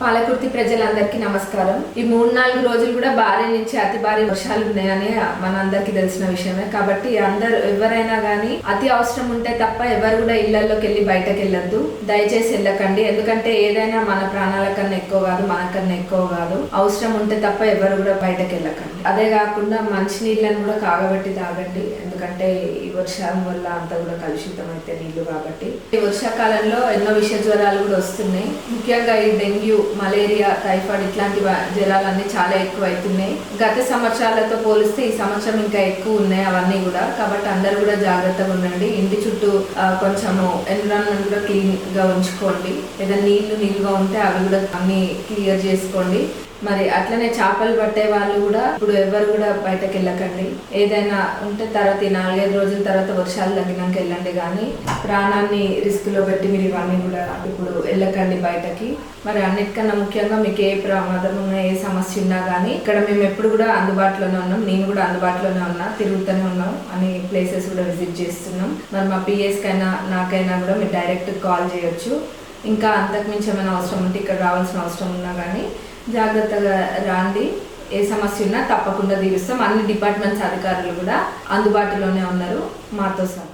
పాలకుర్తి ప్రజలందరికీ నమస్కారం. ఈ మూడు నాలుగు రోజులు కూడా భారీ నుంచి అతి భారీ వర్షాలు ఉన్నాయని మనందరికీ తెలిసిన విషయమే. కాబట్టి అందరు ఎవరైనా కానీ అతి అవసరం ఉంటే తప్ప ఎవరు కూడా ఇళ్ళలోకి వెళ్ళి బయటకు వెళ్ళొద్దు. దయచేసి వెళ్ళకండి. ఎందుకంటే ఏదైనా మన ప్రాణాల కన్నా ఎక్కువ కాదు మనకన్నా ఎక్కువ కాదు. అవసరం ఉంటే తప్ప ఎవరు కూడా బయటకు వెళ్ళకండి. అదే కాకుండా మంచి నీళ్ళను కూడా కాగబెట్టి తాగండి. ఎందుకంటే ఈ వర్షం వల్ల అంతా కూడా కలుషితం అయితే నీళ్ళు కాబట్టి. ఈ వర్షాకాలంలో ఎన్నో విష జ్వరాలు కూడా వస్తున్నాయి. ముఖ్యంగా ఈ డెంగ్యూ మలేరియా టైఫాయిడ్ ఇట్లాంటి జ్వరాలన్నీ చాలా ఎక్కువ అవుతున్నాయి గత సంవత్సరాలతో పోలిస్తే ఈ సంవత్సరం ఇంకా ఎక్కువ ఉన్నాయి అవన్నీ కూడా. కాబట్టి అందరు కూడా జాగ్రత్తగా ఉండండి. ఇంటి చుట్టూ కొంచెము ఎన్విరాన్మెంట్ కూడా క్లీన్గా ఉంచుకోండి. ఏదైనా నీళ్ళు నిల్వ ఉంటే అవి కూడా అన్ని క్లియర్ చేసుకోండి. మరి అట్లనే చేపలు పట్టే వాళ్ళు కూడా ఇప్పుడు ఎవరు కూడా బయటకు వెళ్ళకండి. ఏదైనా ఉంటే తర్వాత ఈ నాలుగైదు రోజుల తర్వాత వర్షాలు తగ్గినాక వెళ్ళండి కానీ ప్రాణాన్ని రిస్క్లో పెట్టి మీరు ఇవన్నీ కూడా ఇప్పుడు వెళ్ళకండి బయటకి. మరి అన్నిటికన్నా ముఖ్యంగా మీకు ఏ ప్రమాదం ఉన్నా ఏ సమస్య ఉన్నా కానీ ఇక్కడ మేము ఎప్పుడు కూడా అందుబాటులోనే ఉన్నాం. నేను కూడా అందుబాటులోనే ఉన్నా తిరుగుతూనే ఉన్నాం అని ప్లేసెస్ కూడా విజిట్ చేస్తున్నాం. మరి మా పిఎస్ కైనా నాకైనా కూడా మీరు డైరెక్ట్ కాల్ చేయొచ్చు. ఇంకా అంతకుమించి ఏమైనా అవసరం ఉంటే ఇక్కడ రావాల్సిన అవసరం ఉన్నా కానీ జాగ్రత్తగా రాండి. ఏ సమస్య ఉన్నా తప్పకుండా తీరుస్తాం. అన్ని డిపార్ట్మెంట్స్ అధికారులు కూడా అందుబాటులోనే ఉన్నారు. మాతో సహా.